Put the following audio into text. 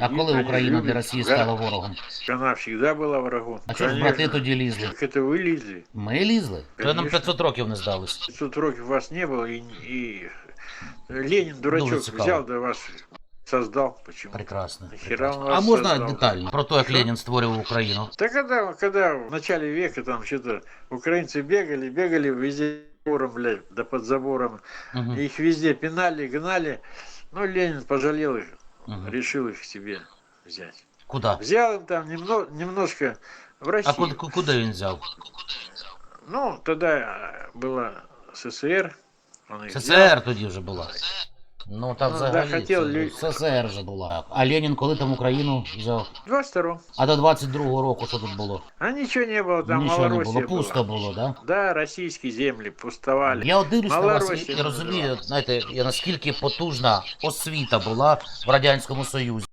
А коли Они Україна любят. для Росії Да, стала ворогом? Она всегда была врагом. А чого ж Конечно. брати тоді лізли? Так это вы лезли. Ми лізли? То нам Конечно. 500 років не здались. 500 років вас не было, и, и Ленин, дурачок, Дуже цікаво. взял да вас создал. Почему? Прекрасно. Нахера он А вас можна создал? детально про те, як Що? Ленін створював Україну? Да когда, когда в начале века там что-то украинцы бегали, бегали везде забором, блядь, да под забором. Угу. Их везде пинали, гнали. Ну, Ленин пожалел их, Угу. решил их себе взять. Куди? Взял им там немного, немножко в Россию. А куди, куди він взяв? Ну, тогда была СССР. Он взял. СССР тоді вже була. Ну там Ну, да, взагалі хотів це, лю- СССР вже була. А Ленін коли там Україну взяв? 22 А до 22-го року що тут було? А ничего не было, там Нічого не Малороссия було, пусто была. було, да? Да, российские земли пустовали. Я от дивлюсь на вас Малоросія і, і розумію, називалась. знаєте, я наскільки потужна освіта була в Радянському Союзі.